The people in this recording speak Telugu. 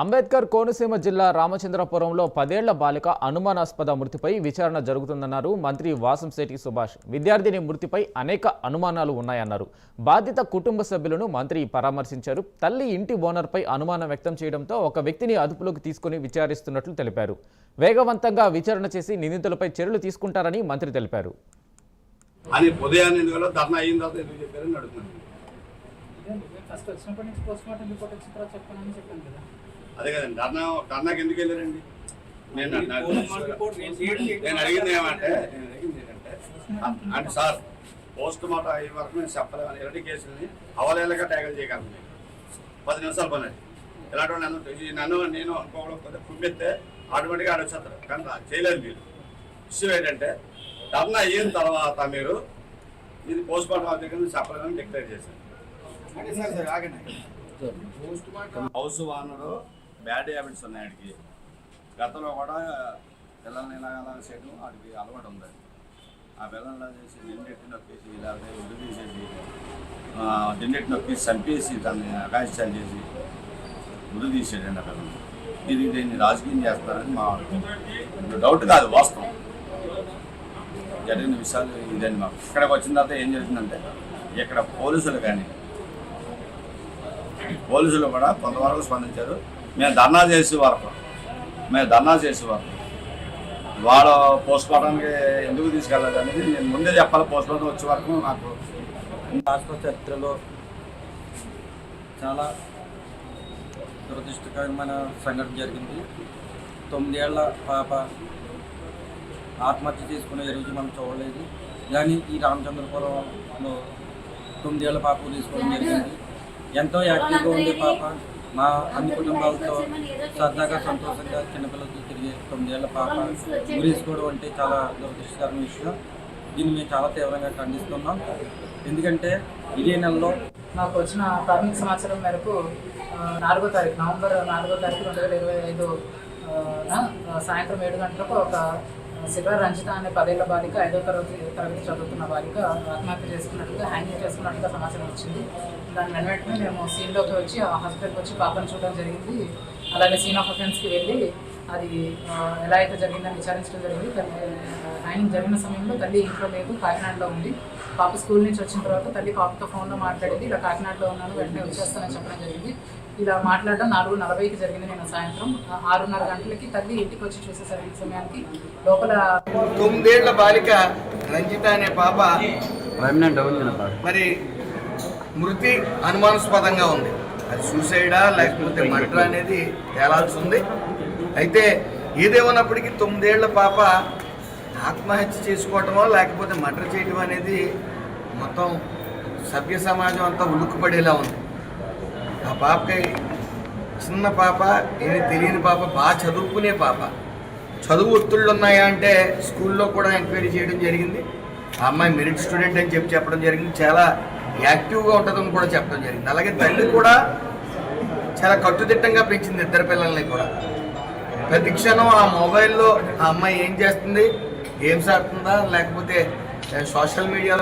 అంబేద్కర్ కోనసీమ జిల్లా రామచంద్రపురంలో పదేళ్ళ బాలిక అనుమానాస్పద మృతిపై విచారణ జరుగుతుందన్నారు మంత్రి వాసంశెట్టి సుభాష్. విద్యార్థిని మృతిపై అనేక అనుమానాలు ఉన్నాయన్నారు. బాధిత కుటుంబ సభ్యులను మంత్రి పరామర్శించారు. తల్లి ఇంటి ఓనర్పై అనుమానం వ్యక్తం చేయడంతో ఒక వ్యక్తిని అదుపులోకి తీసుకుని విచారిస్తున్నట్లు తెలిపారు. వేగవంతంగా విచారణ చేసి నిందితులపై చర్యలు తీసుకుంటారని మంత్రి తెలిపారు. అని ఉదయాన్నే ఎందుకలో ధర్నా అయిన తర్వాత ఎందుకు చెప్పారని అడుగుతున్నాను. ఫస్ట్ వచ్చినప్పటి నుంచి పోస్ట్ మార్టం రిపోర్ట్ వచ్చిన తర్వాత చెప్పానని చెప్పాను కదా. అదే కదండి. ధర్నా ధర్నాకి ఎందుకు వెళ్ళారండి? నేను నేను అడిగింది ఏమంటే నేను అడిగింది ఏంటంటే అంటే సార్ పోస్ట్ మార్టం అయ్యే వరకు నేను చెప్పలేము ఇలాంటి కేసులని అవలేలుగా ట్యాగల్ చేయగలను నేను. పది నిమిషాలు పని అది. ఇలాంటి వాళ్ళు నన్ను ఈ నన్ను నేను అనుకోకపోతే కుమ్మెత్తే ఆటోమేటిక్గా ఆడొచ్చేస్తారు. కానీ చేయలేదు మీరు. విషయం ఏంటంటే ధర్నా అయిన తర్వాత మీరు ఇది పోస్ట్ మార్టం దగ్గర చెప్పలేదని డిక్లేర్ చేశారు. హౌస్ ఓనరు బ్యాడ్ హ్యాబిట్స్ ఉన్నాయి ఆడికి. గతంలో కూడా పిల్లల్ని ఇలా అలా చేయడం ఆడికి అలవాటు ఉంది. ఆ పిల్లల్ని ఇలా చేసి నిండెట్టి నొక్కేసి లేకపోతే ఒడ్డు తీసేసి ఆ, నిండెట్టి నొక్కేసి చంపేసి దాన్ని ఆకాశాలు చేసి ఉరి తీసేయండి ఆ పిల్లల్ని. ఇది దీన్ని రాజకీయం చేస్తారని మా డౌట్ కాదు వాస్తవం. జరిగిన విషయాలు ఇదండి మాకు. ఇక్కడికి వచ్చిన తర్వాత ఏం జరిగిందంటే ఇక్కడ పోలీసులు కానీ పోలీసులు కూడా కొంతవరకు స్పందించారు. మేము ధర్నా చేసే వరకు మేము ధర్నా చేసే వరకు వాళ్ళ పోస్ట్ మార్టంకి ఎందుకు తీసుకెళ్ళాలి అనేది నేను ముందే చెప్పాలి. పోస్ట్ మార్టం వచ్చే వరకు నాకు రాష్ట్ర చరిత్రలో చాలా దురదృష్టకరమైన సంఘటన జరిగింది. తొమ్మిదేళ్ళ పాప ఆత్మహత్య చేసుకునే రోజు మనం చూడలేదు. కానీ ఈ రామచంద్రపురంలో తొమ్మిదేళ్ళ పాప తీసుకోవడం జరిగింది. ఎంతో యాక్టివ్గా ఉండే పాప మా అన్ని కుటుంబాలతో సరదాగా సంతోషంగా చిన్నపిల్లలతో తిరిగే తొమ్మిదేళ్ళ పాప ఉరేసుకోవడం అంటే చాలా దురదృష్టకరమైన విషయం. దీన్ని మేము చాలా తీవ్రంగా ఖండిస్తున్నాం. ఎందుకంటే ఇదే నెలలో నాకు వచ్చిన ప్రాథమిక సమాచారం మేరకు నాలుగో తారీఖు నవంబర్ నాలుగో తారీఖు రెండు వేల ఇరవై ఐదు సాయంత్రం ఏడు గంటలకు ఒక శివ రంజిత అనే పదేళ్ళ బాలిక ఐదో తరగతి తరగతి చదువుతున్న బాలిక ఆత్మహత్య చేసుకున్నట్టుగా హ్యాంగింగ్ చేసుకున్నట్టుగా సమాచారం వచ్చింది. దాని వెన వెంటనే మేము సీన్లోకి వచ్చి ఆ హాస్పిటల్కి వచ్చి పాపను చూడడం జరిగింది. అలాగే సీన్ ఆఫ్ అఫెన్స్కి వెళ్ళి అది ఎలా అయితే జరిగిందని విచారించడం జరిగింది. తల్లి హ్యాంగింగ్ జరిగిన సమయంలో తల్లి ఇంట్లో లేదు కాకినాడలో ఉంది. పాప స్కూల్ నుంచి వచ్చిన తర్వాత తల్లి పాపతో ఫోన్లో మాట్లాడింది. ఇలా కాకినాడలో ఉన్నాను వెంటనే వచ్చేస్తానని చెప్పడం జరిగింది. ఇలా మాట్లాడడం నాలుగు నలభైకి జరిగింది నేను సాయంత్రం. ఆరున్నర గంటలకి తల్లి ఇంటికి వచ్చి చూసేసరికి సమయానికి లోపల తొమ్మిదేళ్ళ బాలిక రంజిత అనే పాప మరి మృతి అనుమానాస్పదంగా ఉంది. అది సూసైడా లేకపోతే మర్డర్ అనేది తేలాల్సి ఉంది. అయితే ఏదేమన్నప్పటికీ తొమ్మిదేళ్ళ పాప ఆత్మహత్య చేసుకోవటమో లేకపోతే మటర్ చేయటం అనేది మొత్తం సభ్య సమాజం అంతా ఉలుక్కుపడేలా ఉంది. ఆ పాపకి చిన్న పాప ఏమి తెలియని పాప బాగా చదువుకునే పాప. చదువు ఒత్తిళ్ళు ఉన్నాయా అంటే స్కూల్లో కూడా ఎంక్వైరీ చేయడం జరిగింది. ఆ అమ్మాయి మెరిట్ స్టూడెంట్ అని చెప్పి చెప్పడం జరిగింది. చాలా యాక్టివ్గా ఉంటుందని కూడా చెప్పడం జరిగింది. అలాగే తల్లి కూడా చాలా కట్టుదిట్టంగా పెంచింది ఇద్దరు పిల్లల్ని కూడా. ప్రతి క్షణం ఆ మొబైల్లో ఆ అమ్మాయి ఏం చేస్తుంది? గేమ్స్ ఆడుతుందా? లేకపోతే సోషల్ మీడియాలో